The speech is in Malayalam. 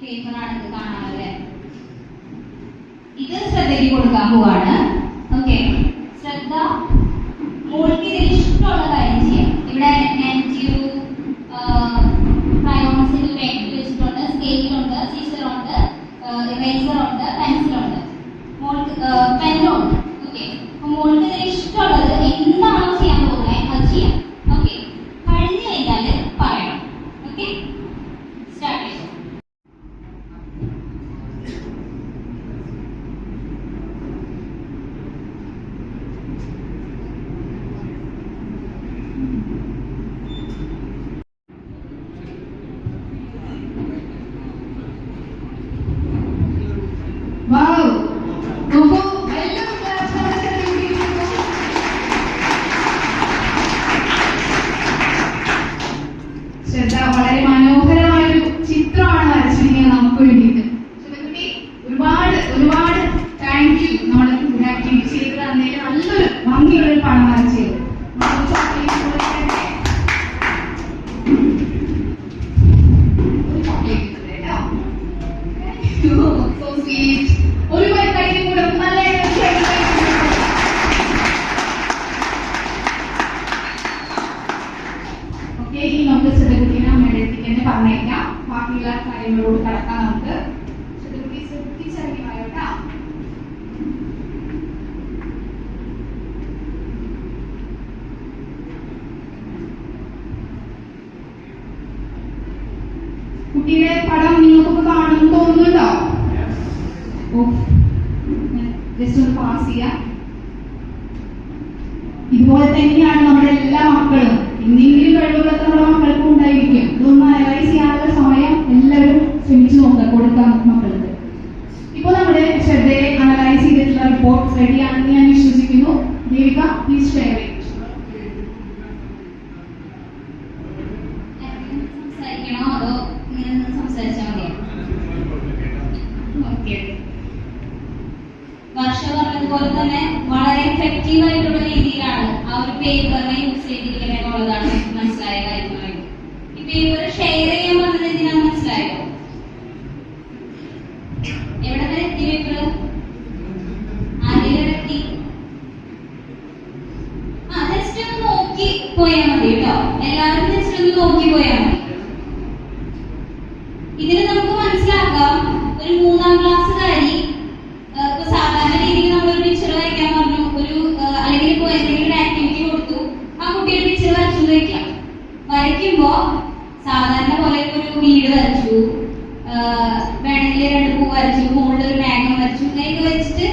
പേപ്പറാണ് ഇത് കാണാമല്ലേ ഇത് ശ്രദ്ധയ്ക്ക് കൊടുക്കാൻ പോവാണ്. ഓക്കെ ശ്രദ്ധ മോൾക്ക് ഇതിൽ ഇഷ്ടമുള്ള കാര്യം ചെയ്യാം. ഇവിടെ നെറ്റീവ് ക്രയോൺസിൽ പെൻസിൽ വെച്ചിട്ടുണ്ട്. സ്കെയിലുണ്ട് സീസറുണ്ട് ഇറേസറുണ്ട് പെൻസിലുണ്ട് മോൾക്ക് പെന്നുണ്ട് ഓക്കെ അപ്പൊ മോൾക്ക് ഇതിൽ ഇഷ്ടമുള്ളത് ഒരു കൈയും കൂടെ നല്ല ഓക്കെ ഈ നമുക്ക് ശ്രദ്ധകുട്ടീനെ അമ്മയുടെ അടുത്തേക്ക് തന്നെ പറഞ്ഞേക്കാം. ബാക്കിയുള്ള കാര്യങ്ങളോട് കടക്കാം നമുക്ക്. ശ്രദ്ധകുട്ടി ശ്രദ്ധിച്ചിറങ്ങി വരട്ടാ കുട്ടിയുടെ പടം നിങ്ങൾക്കൊക്കെ കാണുമെന്ന് തോന്നുന്നുണ്ടോ? ജസ്റ്റ് ഒന്ന് പാസ് ചെയ്യാം. ഇതുപോലെ തന്നെയാണ് നമ്മുടെ എല്ലാ മക്കളും. എന്തെങ്കിലും കഴിവുകളൊക്കെ നമ്മുടെ മക്കൾക്കും ഉണ്ടായിരിക്കും. ഇതൊന്ന് അനലൈസ് ചെയ്യാനുള്ള സമയം എല്ലാവരും ശ്രമിച്ചു നോക്കുക കൊടുക്കാം മക്കൾക്ക്. ഇപ്പോൾ നമ്മുടെ ശ്രദ്ധയെ അനലൈസ് ചെയ്തിട്ടുള്ള റിപ്പോർട്ട് റെഡിയാണെന്ന് ഞാൻ വിശ്വസിക്കുന്നു. ദേവിക പ്ലീസ് ഷെയർ സംസാരിക്കണോ പറഞ്ഞതുപോലെ തന്നെ വളരെ എഫക്റ്റീവ് ആയിട്ടുള്ള രീതിയിലാണ് ആ ഒരു പേപ്പറിനെ യൂസ് ചെയ്തിരിക്കുന്നത് എന്നുള്ളതാണ് മനസ്സിലായ കാര്യങ്ങൾ ഈ പേപ്പർ ഷെയർ ചെയ്യാൻ പറഞ്ഞത് എന്തിനാന്ന് മനസ്സിലായോ? എവിടെ വരെ എത്തി പേപ്പർ ആദ്യം എത്തി ആ ജസ്റ്റ് ഒന്ന് നോക്കി പോയാൽ മതി കേട്ടോ. എല്ലാവരും ജസ്റ്റ് ഒന്ന് നോക്കി പോയാൽ മതി. ഇതിന് നമുക്ക് മനസ്സിലാക്കാം വരയ്ക്കുമ്പോ സാധാരണ പോലെ ഒരു വീട് വരച്ചു വേണമെങ്കിൽ രണ്ട് പൂ വരച്ചു മുകളിൽ ഒരു മേഘം വരച്ചു ഇങ്ങനെയൊക്കെ വെച്ചിട്ട്